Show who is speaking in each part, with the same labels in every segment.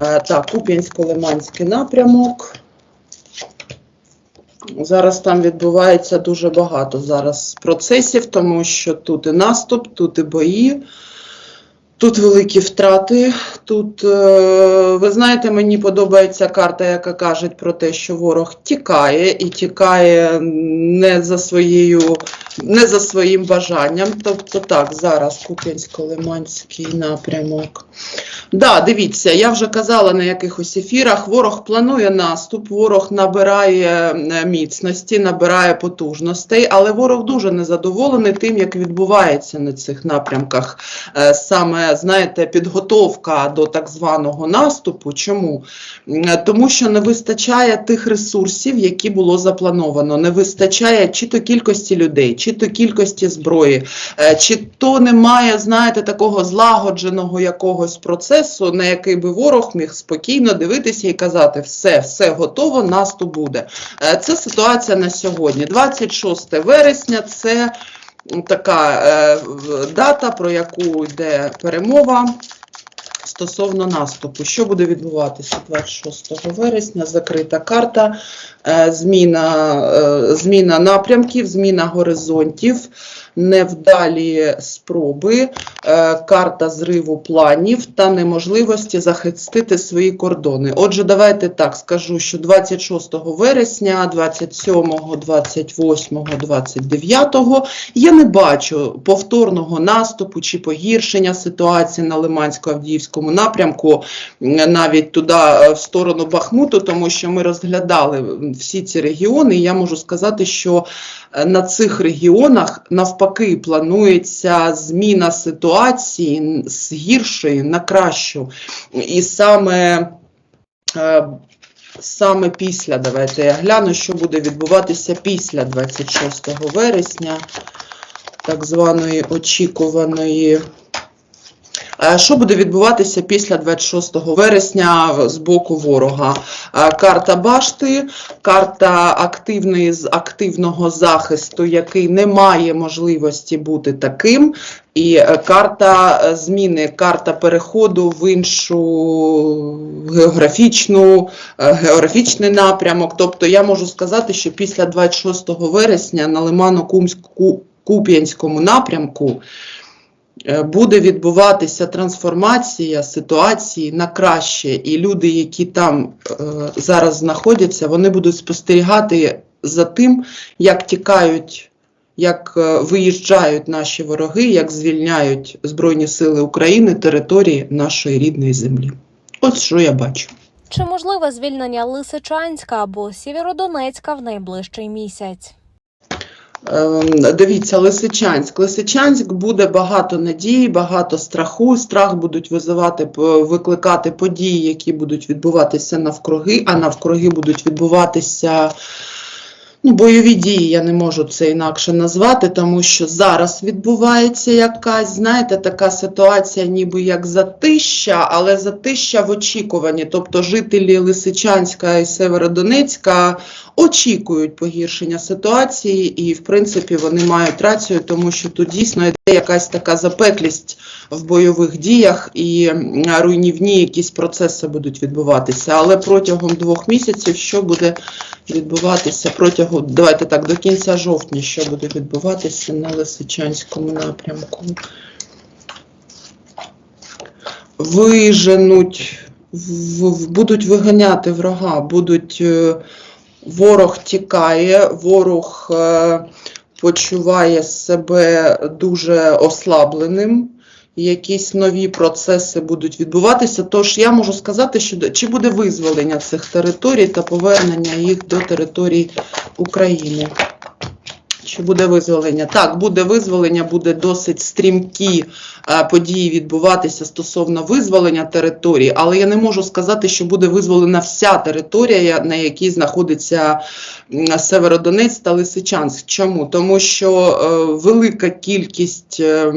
Speaker 1: Е, Так, Куп'янсько-Лиманський напрямок. Зараз там відбувається дуже багато зараз процесів, тому що тут і наступ, тут і бої, тут великі втрати. Тут, е, ви знаєте, мені подобається карта, яка каже про те, що ворог тікає і тікає не за своєю, не за своїм бажанням. Тобто так, зараз Куп'янсько-Лиманський напрямок. Да, дивіться, я вже казала на якихось ефірах. Ворог планує наступ, ворог набирає е, міцності, набирає потужностей, але ворог дуже незадоволений тим, як відбувається на цих напрямках. Е, Саме знаєте, підготовка до так званого наступу. Чому? Тому що не вистачає тих ресурсів, які було заплановано. Не вистачає чи то кількості людей, чи то кількості зброї, е, чи то немає, знаєте, такого злагодженого якогось процесу, на який би ворог міг спокійно дивитися і казати: все, все готово, наступ буде. Е, Це ситуація на сьогодні. 26 вересня це така е, дата, про яку йде перемова. Стосовно наступу, що буде відбуватися 26 вересня? Закрита карта, е, зміна, е, зміна напрямків, зміна горизонтів, невдалі спроби, е, карта зриву планів та неможливості захистити свої кордони. Отже, давайте так скажу, що 26 вересня, 27, 28, 29 я не бачу повторного наступу чи погіршення ситуації на Лимансько-Авдіївському напрямку, навіть туди е, в сторону Бахмуту, тому що ми розглядали всі ці регіони. І я можу сказати, що е, на цих регіонах навпаки планується зміна ситуації з гіршої на кращу. І саме. е, Саме після, давайте я гляну, що буде відбуватися після 26 вересня, так званої очікуваної. Е, Що буде відбуватися після 26 вересня з боку ворога? Е, Карта башти, карта активної з активного захисту, який не має можливості бути таким, і е, карта зміни, карта переходу в іншу географічну, географічний напрямок. Тобто я можу сказати, що після 26 вересня на Лимано-Куп'янському напрямку буде відбуватися трансформація ситуації на краще, і люди, які там е, зараз знаходяться, вони будуть спостерігати за тим, як тікають. Як е, виїжджають наші вороги, як звільняють Збройні Сили України території нашої рідної землі. Ось що я бачу.
Speaker 2: Чи можливе звільнення Лисичанська або Сєвєродонецька в найближчий місяць?
Speaker 1: Ем, Дивіться, Лисичанськ. Лисичанськ буде багато надії, багато страху. Страх будуть визивати, викликати події, які будуть відбуватися навкруги, а навкруги будуть відбуватися. Ну, бойові дії я не можу це інакше назвати, тому що зараз відбувається якась, знаєте, така ситуація, ніби як затища, але затища в очікуванні. Тобто жителі Лисичанська і Северодонецька очікують погіршення ситуації, і в принципі вони мають рацію, тому що тут дійсно йде якась така запеклість в бойових діях і руйнівні якісь процеси будуть відбуватися. Але протягом двох місяців що буде відбуватися протягом давайте так до кінця жовтня, що буде відбуватися на Лисичанському напрямку. Виженуть, будуть виганяти врага, будуть е, ворог тікає, ворог е, почуває себе дуже ослабленим. Якісь нові процеси будуть відбуватися. Тож я можу сказати, що чи буде визволення цих територій та повернення їх до територій України. Чи буде визволення? Так, буде визволення, буде досить стрімкі е, події відбуватися стосовно визволення території, але я не можу сказати, що буде визволена вся територія, на якій знаходиться Северодонець та Лисичанськ. Чому? Тому що е, велика кількість е,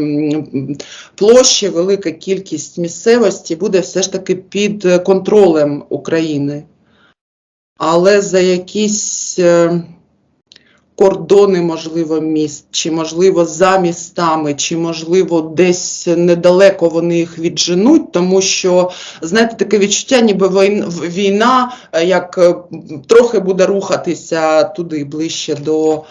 Speaker 1: площі, велика кількість місцевості буде все ж таки під контролем України. Але за якісь. Кордони, можливо, міст, чи можливо за містами, чи можливо десь недалеко вони їх відженуть, тому що знаєте, таке відчуття, ніби війна е, як трохи буде рухатися туди ближче до.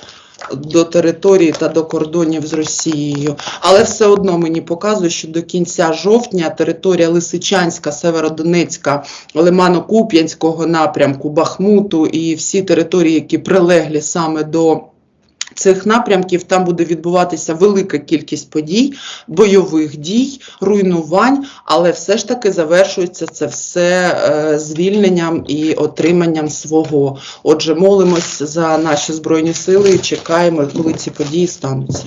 Speaker 1: До території та до кордонів з Росією, але все одно мені показує, що до кінця жовтня територія Лисичанська, Северодонецька, Лимано-Куп'янського напрямку, Бахмуту і всі території, які прилеглі саме до цих напрямків, там буде відбуватися велика кількість подій, бойових дій, руйнувань, але все ж таки завершується це все е, звільненням і отриманням свого. Отже, молимось за наші збройні сили і чекаємо, коли ці події стануться.